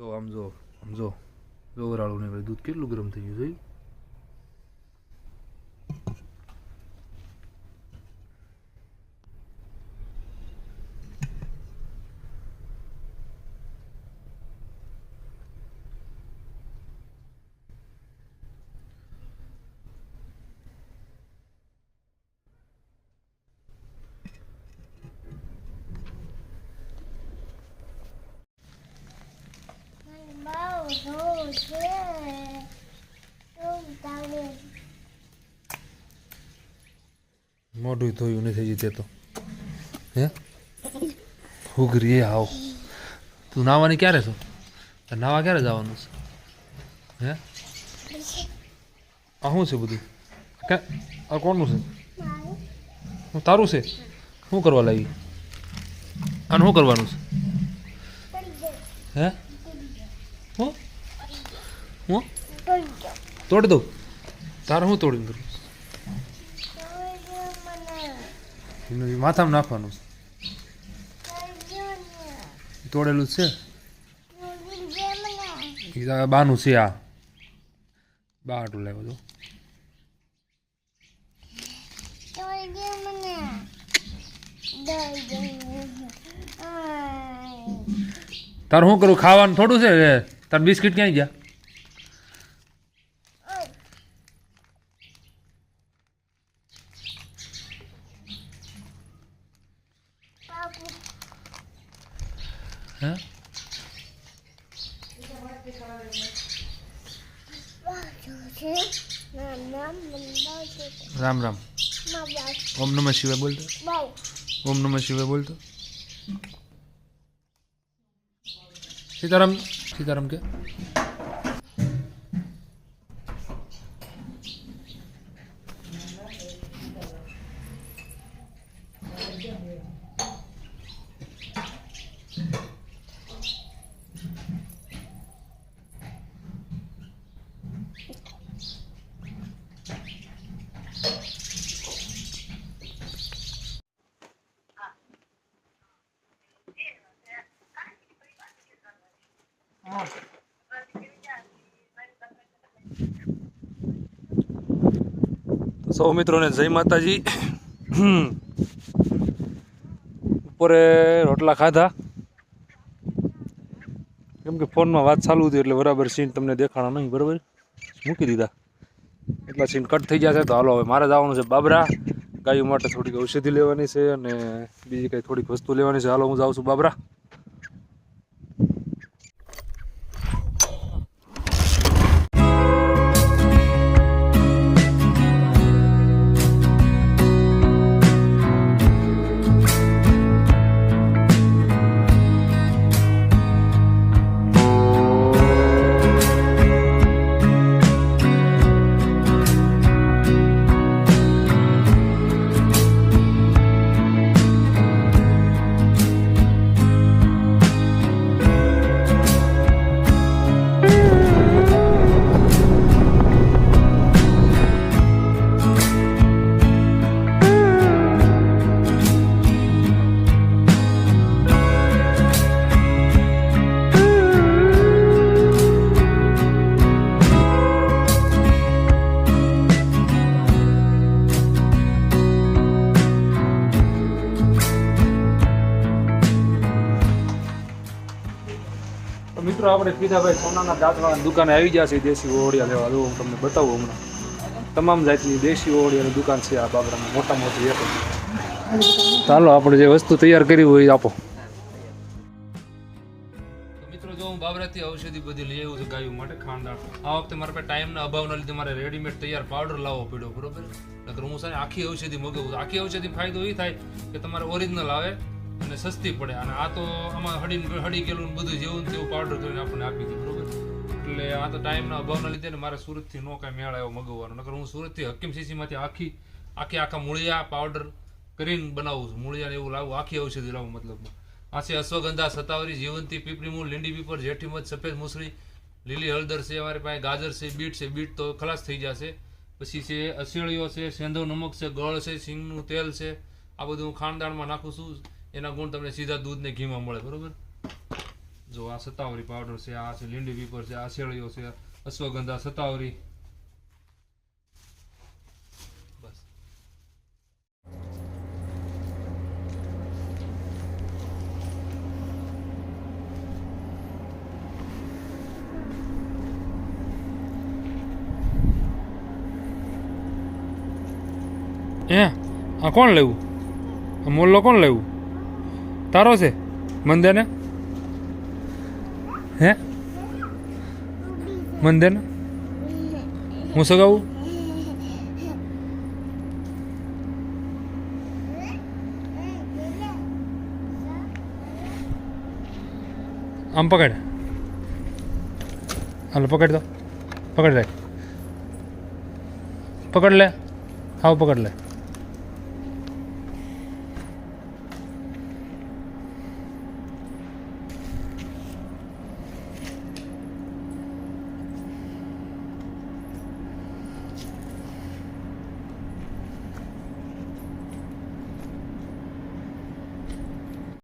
જો આમ જો આમ જો જો વરાળું ને દૂધ કેટલું ગરમ થઈ ગયું જોયું મોઢું ધોયું નથી હજી તે તો. હે? હુગરી આવ તું નાવાની ક્યારે છો? નાવા ક્યારે જવાનું છે? હે? આ શું છે બધું? આ કોનું છે? હું તારું છે? શું કરવા લાગી? આને શું કરવાનું છે? હે? હું? હું? તોડી દઉં. તારે હું તોડીને કરવું છે માથામાં નાખવાનું છે. તોડેલું છે? બાનું છે આ. બાટું લાવ્યો તો તારે શું કરું? ખાવાનું થોડું છે? તાર બિસ્કિટ ક્યાંય ગયા? હે રામ રામ ઓમ નમઃ શિવાય બોલતો ઓમ નમઃ શિવાય બોલતો સીતારામ સીતારામ કે તો સૌ મિત્રોને જય માતાજી. બપોરે રોટલા ખાધા. કેમ કે ફોનમાં વાત ચાલુ હતી એટલે બરાબર સીન તમને દેખાણા નહીં, બરાબર? મૂકી દીધા. એટલા સીન કટ થઈ ગયા છે, તો હાલો હવે મારે જવાનું છે બાબરા. ગાયો માટે થોડીક ઔષધિ લેવાની છે અને બીજી કંઈ થોડીક વસ્તુ લેવાની છે, હાલો હું જાઉં છું બાબરા. મિત્રો, આપણે કીધાભાઈ સોનાના દાંતવાળાની દુકાને આવી જશે દેશી ઓળિયા લેવા. હું તમને બતાવું હમણાં. તમામ જાતની દેશી ઓળિયાની દુકાન છે આ બાબરામાં મોટા મોટી એક ચાલો, આપણે જે વસ્તુ તૈયાર કરી હોય આપો. બધી લઈ આવ્યું છું ગાયો માટે ખાંડાણ આ વખતે મારા પાસે ટાઈમના અભાવના લીધે મારે રેડીમેડ તૈયાર પાવડર લાવવો પડ્યો, બરોબર? નકર હું ને આખી ઔષધિ મગાવું આખી ઔષધિ ફાયદો એ થાય કે તમારે ઓરિજિનલ આવે અને સસ્તી પડે. અને આ તો આમાં હડી હડી ગયેલું બધું જેવું તેવું પાવડર કરીને આપણને આપી દીધું, બરોબર? એટલે આ તો ટાઈમના અભાવના લીધે ને મારે સુરતથી નો કાંઈ મેળ આવ્યો મગાવવાનો. નકર હું સુરતથી હકીમ સીસીમાંથી આખી આખી આખા મૂળિયા પાવડર કરીને બનાવું છું. મૂળિયાને એવું લાવું, આખી ઔષધિ લાવું મતલબમાં. આસી અશ્વગંધા સતાવરી જીવંતી, પીપળી, મૂળ, લીંડી પીપર જેઠી મધ, સફેદ મુસળી, લીલી હળદર છે, અમારી પાસે ગાજર છે, બીટ છે. બીટ તો ખલાસ થઈ જશે. પછી છે અસેળીઓ છે, સેંધો, નમક છે, ગળ છે, સિંગનું તેલ છે. આ બધું હું ખાનદાનમાં નાખું છું. એના ગુણ તમને સીધા દૂધ ને ઘીમાં મળે, બરોબર? જો આ સતાવરી પાવડર છે, આ છે લીંડી પીપર છે, આ શેળીઓ છે, અશ્વગંધા સતાવરી હે? આ કોણ લેવું? મોલ્લો કોણ લેવું? તારો છે? મંદિરને હે? મંદિરને હું સગાવું? આમ પકડ. હાલો, પકડ દો પકડ લે. પકડ લે. હાવ પકડ લે.